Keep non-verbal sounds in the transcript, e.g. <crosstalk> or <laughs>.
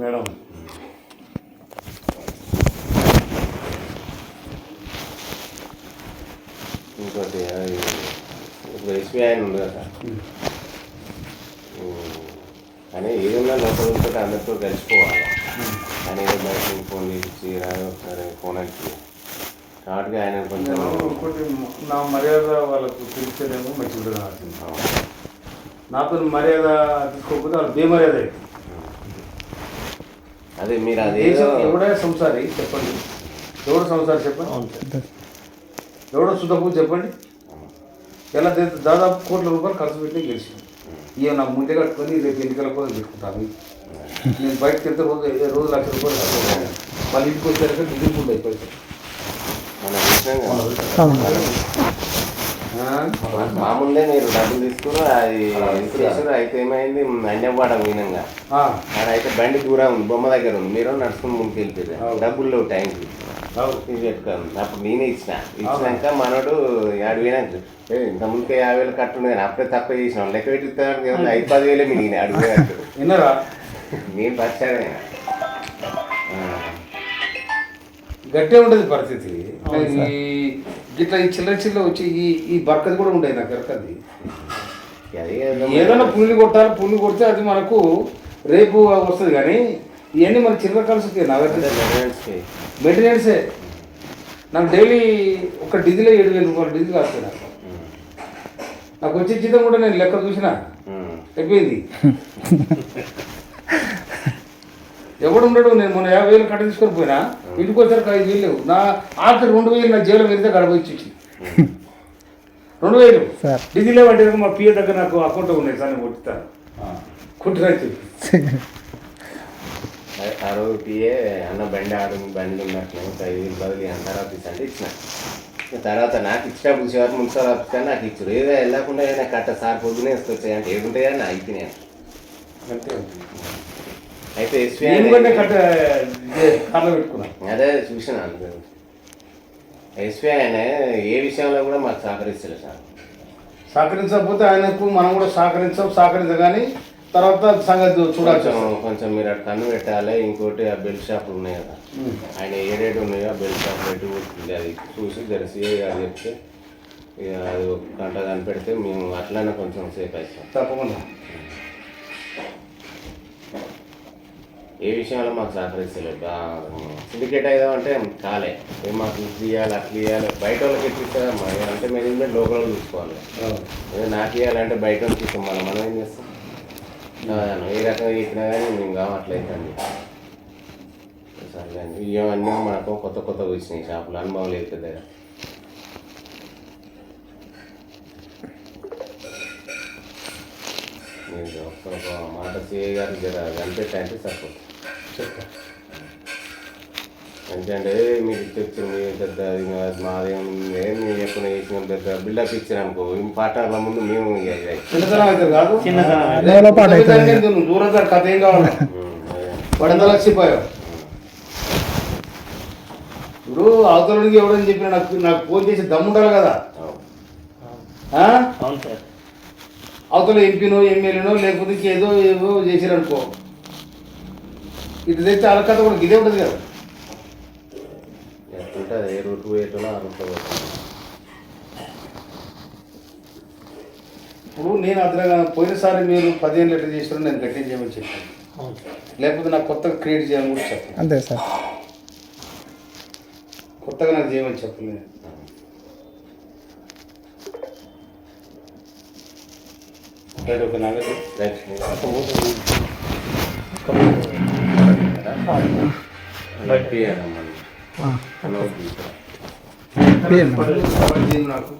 Madam. ఇంకోటి ఇప్పుడు SBI అని ఉంది కదా. కానీ ఏదైనా లోపల ఉంటే అందరితో కలిసిపోవాలి. కానీ బయట ఫోన్ చేసి రాదు ఒకసారి ఫోన్ వచ్చి కాబట్టి ఆయన కొంచెం నా మర్యాద వాళ్ళకు తెలిసేదేమో మంచిగా నాతో మర్యాద తీసుకోకపోతే వాళ్ళు బేమర్యాద అవుతుంది. అదే మీరు అదే దేశం ఎవడే సంసారి చెప్పండి. ఎవడు సంసారి చెప్పండి? ఎవడో సుధకు చెప్పండి. ఎలా దాదాపు కోట్ల రూపాయలు ఖర్చు పెట్టి గెలిచాను ఇక నా ముందే కట్టుకొని రేపు ఎన్నికల కోసం పెట్టుకుంటాను నేను బయటకు వెళ్తే రోజు రోజు లక్ష రూపాయలు ఖర్చు పెట్టాను. మళ్ళీ ఇంటికి వచ్చాక దిగులు ఉంటాయి పైసలు మనం చూసినాం కదా. ఆ? మామూలుగా మీరు డబ్బులు తీసుకుని అది చేసారు అయితే ఏమైంది? మీనంగా ఆ, ఆడ అయితే బండి దూరం ఉంది బొమ్మ దగ్గర ఉంది. మీరు నడుచుకుని ముందుకు వెళ్ళిపోయారు. డబ్బులు లేవు టైంకి పెట్టుకోను అప్పుడు నేనే ఇచ్చిన. ఇచ్చినాక మనోడు యాడ్ పోయినాక "ఏ, ఇంత ముందుకే యాభై వేలు కట్టుండే కానీ అప్పుడే తక్కువ చేసినాం. లెక్క పెట్టిస్తాను ఐదు పది వేలే మిగిలిన అడుగు <laughs> విన్నారా? నేను పచ్చాడే గట్టే ఉండేది పరిస్థితి. ఈ గిట్లా ఈ చిల్లర చిల్లర వచ్చి ఈ ఈ బర్కది కూడా ఉండేది నాకు ఎరకది అది ఏదైనా పుల్లి కొట్టాలి పుల్లి కొడితే అది మనకు రేపు వస్తుంది కానీ ఇవన్నీ మన చిల్లర కలిసి మెయింటెనెన్సే. నాకు డైలీ ఒక డీజిల్ ఏడు వేల రూపాయలు డీజిల్ వస్తుంది నాకు. నాకు వచ్చే జీతం కూడా నేను లెక్క చూసిన. అయిపోయింది. <laughs> ఎవడు ఉండడు నేను మొన్న యాభై వేలు కట్ట తీసుకొని పోయినా. ఇంటికి వచ్చారు ఐదు వేలు లేవు. నా ఆఖరి రెండు వేలు నా జైలు వెళ్తే గడప ఇచ్చి రెండు వేలు. సార్. డీజిల్ అంటే మా పిఏ దగ్గర నాకు అకౌంట్ ఉన్నాయి సార్ నేను కొట్టిస్తాను కొట్టిరా చెప్పి. ఆ రోజు పిఏ అన్న బండి ఆడు బండి ఉన్నట్లు ఐదు వేలు బదులు అని తర్వాత అంటే ఇచ్చిన. తర్వాత నాకు ఇచ్చినప్పుడు చివరి మున్సిపల్ ఆఫీసర్ నాకు ఇచ్చారు. ఏదో వెళ్ళకుండా ఏదైనా కట్ట సార్ పొద్దునే వేసుకొచ్చాయి అంటే ఏముంటాయా అని అయిపోయినాయి అంతే. అయితే ఎస్వి అదే చూసిన ఎస్వి ఆయన ఏ విషయంలో కూడా మాకు సహకరిస్తారు సార్. సహకరించకపోతే ఆయనకు మనం కూడా సహకరించాం సహకరించగాని తర్వాత సంగతి చూడాల్సి కొంచెం మీరు అటు కన్ను పెట్టాలి ఇంకోటి ఆ బెల్ట్ షాపులు ఉన్నాయి కదా. ఆయన ఏ రేటు ఉన్నాయో ఆ బెల్ట్ షాప్ రేటు అది చూసి జెరసీ అది చెప్తే ఇక అది ఒక గంట కనిపెడితే మేము అట్లనే కొంచెం సేఫ్ అవుతాం తప్పకుండా. ఏ విషయంలో మాకు సహకరిస్తలేదు. సిండికేట్ అయ్యామంటే కాలే. ఏం మాకు ఇది తీయాలి అట్లా ఇవ్వాలి బయట వాళ్ళకి ఎట్లా అంటే మేనేజ్మెంట్ లోకల్ చూసుకోవాలి. ఏదో నాకు ఇవ్వాలంటే బయట వాళ్ళకి ఇస్తాం. మనం మనం ఏం చేస్తాం? ఏ రకంగా చెప్పినా కానీ మేము కావట్లేదండి సరే అండి. ఇవన్నీ మనకు కొత్త కొత్త వచ్చినాయి షాపులు. అనుభవం లేదు పెద్దగా. మీరు ఒక్క ఒక మాట సిఐ గారు జర కనిపెట్టంటే సరిపోతుంది. చెప్తా ఎందుకంటే మీకు తెచ్చిన మీ పెద్ద మాదేం ఏం ఎప్పుడు చేసిన పెద్ద బిల్డప్ ఇచ్చారు అనుకో ఈ పాటల ముందు మేము ఏంది? దూరం దాకా కథ ఏం కావాలి ఎంత లక్షిపోయావు ఇప్పుడు అవతలకి ఎవడని చెప్పిన నాకు నాకు ఫోన్ చేసి దమ్ముండాలి కదా అవును. ఆ? అవును సార్ అవతల ఎంపీనో ఎమ్మెల్యేనో లేకపోతే ఇంకేదో ఏదో చేసిరనుకో ఇటు వాళ్ళ కథ కూడా ఇదే ఉంటుంది కదా. ఎట్లుంటుంది ఏ రూట్ ఆ రూట్లో ఇప్పుడు నేను అతను పోయినసారి మీరు పదిహేను లీటర్ చేసిన నేను గట్టిగా చేయమని చెప్పాను. లేకపోతే నాకు కొత్తగా క్రియేట్ చేయమని కూడా చెప్పాను అంతే సార్. కొత్తగా నాకు చేయమని చెప్పలేదు రైట్ ఓకే రైట్. ఆ. నాకు